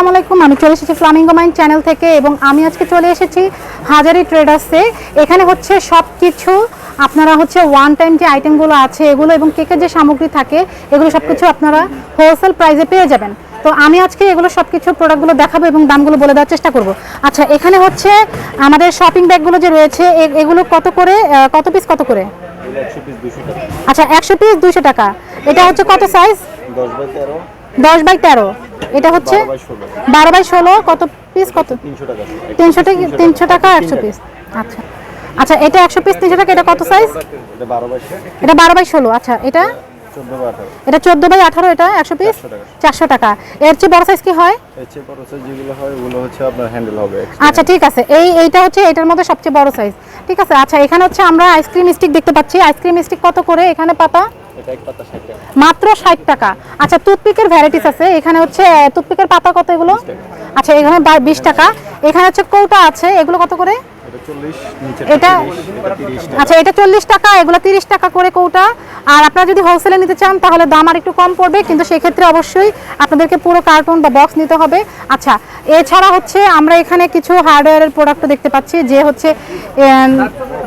আলাইকুম। আমি চলে এসেছি ফ্লামিঙ্গো মাইন্ড চ্যানেল থেকে এবং আমি আজকে চলে এসেছি হাজারি ট্রেডার্সে এখানে হচ্ছে সব কিছু আপনারা হচ্ছে ওয়ান টাইম যে আইটেমগুলো আছে এগুলো এবং কেকের যে সামগ্রী থাকে এগুলো সব কিছু আপনারা হোলসেল প্রাইসে পেয়ে যাবেন। তো আমি আজকে এগুলো সব কিছু প্রোডাক্টগুলো দেখাবো এবং দামগুলো বলে দেওয়ার চেষ্টা করব। আচ্ছা এখানে হচ্ছে আমাদের শপিং ব্যাগগুলো যে রয়েছে এগুলো কত করে কত পিস কত করে? আচ্ছা একশো পিস দুশো টাকা। এটা হচ্ছে কত সাইজ দশ বাই তেরো। দশ বাই তেরো। এটা হচ্ছে বারো বাই ষোলো। কত পিস কত? তিনশো টাকা। তিনশো টাকা। একশো পিস আচ্ছা। আচ্ছা এটা একশো পিস তিনশো টাকা এটা কত সাইজ এটা বারো বাই ষোলো। আচ্ছা এটা? এটা চোদ্দ বাই আঠারো এটা একশো পিস চারশো টাকা। এর চেয়ে বড় সাইজ কি হয়? আচ্ছা ঠিক আছে। এই এইটা হচ্ছে এটার মধ্যে সবচেয়ে বড় সাইজ ঠিক আছে? আচ্ছা এখানে হচ্ছে আমরা আইসক্রিম স্টিক দেখতে পাচ্ছি। আইসক্রিম স্টিক কত করে এখানে পাতা মাত্র ষাট টাকা। আচ্ছা টুথপিকের ভ্যারাইটিস আছে। এখানে হচ্ছে টুথপিকের পাতা কত এগুলো? আচ্ছা এখানে বিশ টাকা। এখানে হচ্ছে কৌটা আছে। এগুলো কত করে? এটা আচ্ছা এটা চল্লিশ টাকা। এগুলো তিরিশ টাকা করে কৌটা। আর আপনারা যদি হোলসেলে নিতে চান তাহলে দাম আর একটু কম পড়বে। কিন্তু সেক্ষেত্রে অবশ্যই আপনাদেরকে পুরো কার্টুন বা বক্স নিতে হবে। আচ্ছা এছাড়া হচ্ছে আমরা এখানে কিছু হার্ডওয়্যারের প্রোডাক্টও দেখতে পাচ্ছি। যে হচ্ছে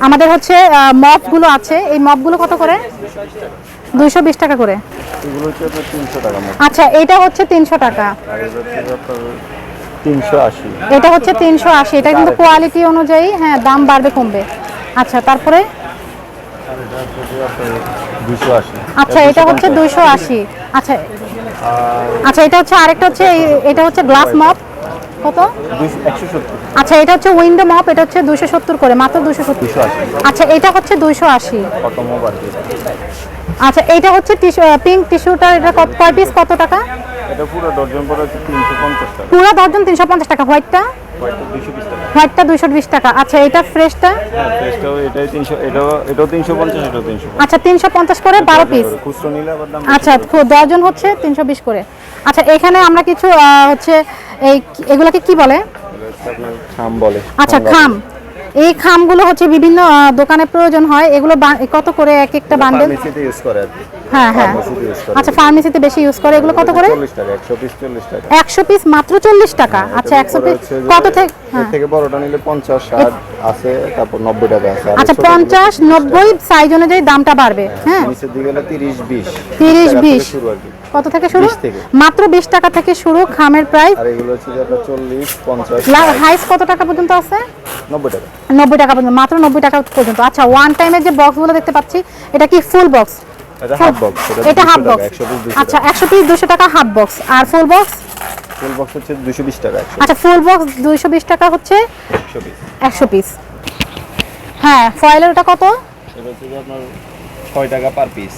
আমাদের হচ্ছে মপগুলো আছে। এই মপগুলো কত করে? দুইশো বিশ টাকা করে। এগুলো হচ্ছে আপনার তিনশো টাকা মতো। আচ্ছা এটা হচ্ছে তিনশো টাকা। এটা হচ্ছে আপনার তিনশো আশি। এটা কিন্তু কোয়ালিটি অনুযায়ী হ্যাঁ দাম বাড়বে কমবে। আচ্ছা তারপরে? আর এটা হচ্ছে দুশো আশি। আচ্ছা এটা হচ্ছে দুইশো আশি। আচ্ছা আচ্ছা এটা হচ্ছে আরেকটা হচ্ছে এটা হচ্ছে গ্লাস মপ কত? আচ্ছা এটা হচ্ছে উইন্ডো মপ এটা হচ্ছে দুশো সত্তর করে মাত্র দুশো সত্তর। দুশো আশি। আচ্ছা এটা হচ্ছে দুইশো আশি। কত মোবার আচ্ছা এইটা হচ্ছে টিস্যু পিঙ্ক টিস্যুটা এটা কত কয় পিস কত টাকা? এটা পুরো পরে হচ্ছে তিনশো পঞ্চাশ টাকা। পুরো তিনশো পঞ্চাশ টাকা। হোয়াইটটা হোয়াইটটা দুইশো বিশ টাকা। আচ্ছা এটা ফ্রেশটা ফ্রেশটাও এটাই তিনশো এটাও এটাও তিনশো পঞ্চাশ এটাও তিনশো আচ্ছা তিনশো পঞ্চাশ করে বারো পিস খুচরো নিলে আবার দাম আচ্ছা দশজন হচ্ছে তিনশো বিশ করে। আচ্ছা এখানে আমরা কিছু হচ্ছে এই এগুলাকে কি বলে? এটা খাম বলে। আচ্ছা খাম। এই খামগুলো হচ্ছে বিভিন্ন দোকানে প্রয়োজন হয়। এগুলো কত করে এক একটা বান্ডেল ইউজ করে আর কি। হ্যাঁ হ্যাঁ। আচ্ছা ফার্মেসিতে বেশি ইউজ করে এগুলো কত করে? চল্লিশ টাকা একশো পিস টাকা। মাত্র চল্লিশ টাকা। আচ্ছা এটার একশো উপরে পিস কত থেকে হ্যাঁ। থেকে বড়টা নিলে পঞ্চাশ ষাট আছে তারপর নব্বই টাকা আছে। আচ্ছা ছোটগুলো পঞ্চাশ 30 টাকা। নব্বই সাইজ অনুযায়ী দামটা বাড়বে হ্যাঁ নিচের দিকে হলে তিরিশ বিশ। 30, 20 শুরু কত থেকে শুরু? মাত্র বিশ টাকা থেকে শুরু খামের প্রাইস আর এগুলো হচ্ছে আপনার চল্লিশ পঞ্চাশ হাইস কত টাকা পর্যন্ত আছে? নব্বই টাকা। নব্বই টাকা পর্যন্ত মাত্র নব্বই টাকা পর্যন্ত। আচ্ছা ওয়ান টাইমের যে বক্সগুলো দেখতে পাচ্ছি এটা কি ফুল বক্স এটা হাফ বক্স এটা হাফ বক্স আচ্ছা একশো পিস দুশো টাকা হাফ বক্স আর ফুল বক্স ফুল বক্স হচ্ছে দুশো বিশ টাকা একশো আচ্ছা ফুল বক্স দুইশো বিশ টাকা হচ্ছে একশো পিস একশো পিস হ্যাঁ ফয়েলের ওটা কত? এটা হচ্ছে আপনার ছয় টাকা পার পিস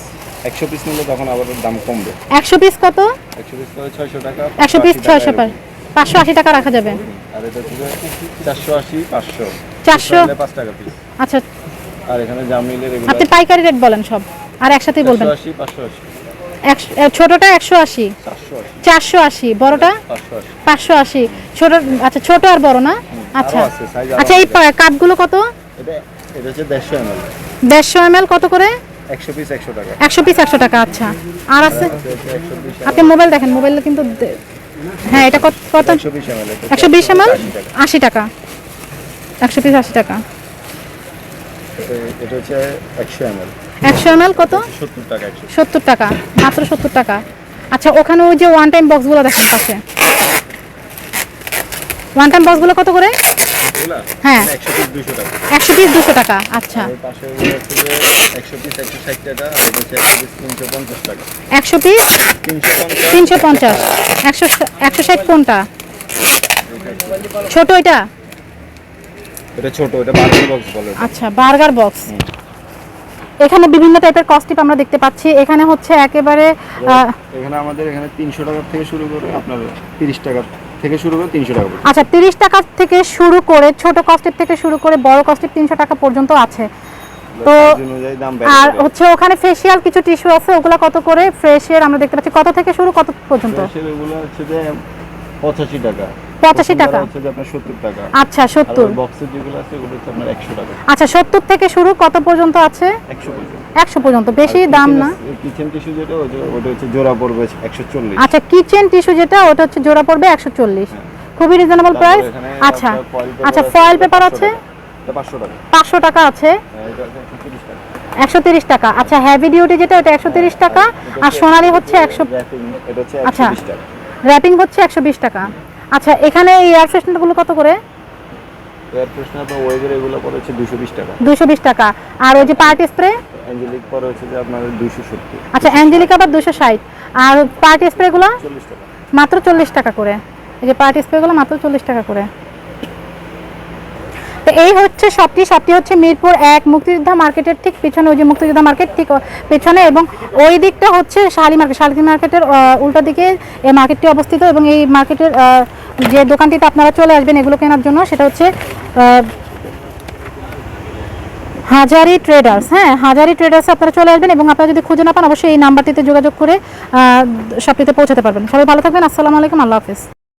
একশো পিস নিলে তখন আবার দাম কমবে। একশো পিস কত? একশো পিস করে ছয়শো টাকা একশো পিস 80 টাকা ছয়শো পাঁচশো আশি টাকা রাখা যাবে। আর এটা হচ্ছে যে চারশো আশি পাঁচশো। চারশো? নিলে পাঁচ টাকা পিস আচ্ছা। আর এখানে জামিলের আপনি পাইকারি রেট বলেন সব। আর একসাথেই বলবেন। ছোটটা একশো আশি। চারশো আশি। বড়টা? পাঁচশো আশি। ছোট আচ্ছা ছোট আর বড় না? আচ্ছা। আচ্ছা এই কাপগুলো কত? দেড়শো এম এল। কত করে? একশো পিস একশো টাকা। পিস একশো টাকা আচ্ছা। আর আছে? আপনি মোবাইল দেখেন মোবাইল কিন্তু হ্যাঁ এটা কত কত? একশো বিশ এম আশি টাকা। একশো পিস আশি টাকা। এটা- হচ্ছে কত? সত্তর টাকা মাত্র সত্তর টাকা। আচ্ছা ওখানে ওই যে ওয়ান টাইম বক্সগুলো দেখেন পাশে ওয়ান টাইম বক্সগুলো কত করে? হ্যাঁ। একশো পিস দুশো টাকা। আচ্ছা। পাশে পিস টাকা আর এটা টাকা। কোনটা? ছোট এটা এটা ছোট এটা বার্গার বক্স বলে আচ্ছা বার্গার বক্স। এখানে বিভিন্ন টাইপের কস্টিপ আমরা দেখতে পাচ্ছি। এখানে হচ্ছে একেবারে এখানে আমাদের এখানে তিনশো টাকা থেকে শুরু করে আপনার তিরিশ টাকা থেকে শুরু করে তিনশো টাকা আচ্ছা তিরিশ টাকা থেকে শুরু করে ছোট কস্টিপ থেকে শুরু করে বড় কস্টিপ তিনশো টাকা পর্যন্ত আছে। তো আর হচ্ছে ওখানে ফেসিয়াল কিছু টিস্যু আছে ওগুলো কত করে? ফ্রেশের আমরা দেখতে পাচ্ছি। কত থেকে শুরু কত পর্যন্ত? এগুলো হচ্ছে যে পঁচাশি টাকা। পঁচাশি টাকা। আচ্ছা আর সত্তর। আচ্ছা সত্তর থেকে শুরু কত পর্যন্ত আছে? একশো পর্যন্ত। বেশি দাম না? কিচেন টিস্যু যেটা ওটা হচ্ছে জোড়া পড়বে একশো চল্লিশ। আচ্ছা কিচেন টিস্যু যেটা ওটা হচ্ছে জোড়া পড়বে একশো চল্লিশ। খুবই রিজনেবল প্রাইস আচ্ছা। আচ্ছা ফয়েল পেপার আছে? পাঁচশো টাকা। আছে? হ্যাঁ, একশো তিরিশ টাকা। আচ্ছা হ্যাভি ডিউটি যেটা ওটা একশো তিরিশ টাকা। আর সোনালি হচ্ছে একশো আচ্ছা। র্যাপিং হচ্ছে একশো বিশ টাকা। আচ্ছা এখানে এই এয়ার ফ্রেশনারগুলো কত করে? এয়ার ফ্রেশনার বা ওয়েবের এগুলো পড়ে হচ্ছে দুশো বিশ টাকা। দুশো বিশ টাকা। আর ওই যে পার্টি স্প্রে অ্যাঞ্জেলিক পড়ে হচ্ছে যে আপনার দুশো সত্তর। আচ্ছা অ্যাঞ্জেলিক আবার দুশো ষাট। আর পার্টি স্প্রেগুলো চল্লিশ টাকা। মাত্র চল্লিশ টাকা করে। এই যে পার্টি স্প্রেগুলো মাত্র চল্লিশ টাকা করে। তো এই হচ্ছে শপটি শপটি হচ্ছে মিরপুর এক মুক্তিযোদ্ধা মার্কেটের ঠিক পিছনে, ওই যে মুক্তিযোদ্ধা মার্কেট ঠিক পেছনে এবং ওই দিকটা হচ্ছে শালি মার্কেট। শালি মার্কেটের উল্টো দিকে এই মার্কেটটি অবস্থিত এবং এই মার্কেটের যে দোকানটিতে আপনারা চলে আসবেন এগুলো কেনার জন্য সেটা হচ্ছে হাজারি ট্রেডার্স। হ্যাঁ হাজারি ট্রেডার্সে আপনারা চলে আসবেন এবং আপনারা যদি খুঁজে না পান, অবশ্যই এই নাম্বারটিতে যোগাযোগ করে সবটিতে পৌঁছাতে পারবেন। সবাই ভালো থাকবেন, আসসালামু আলাইকুম, আল্লাহ হাফিজ।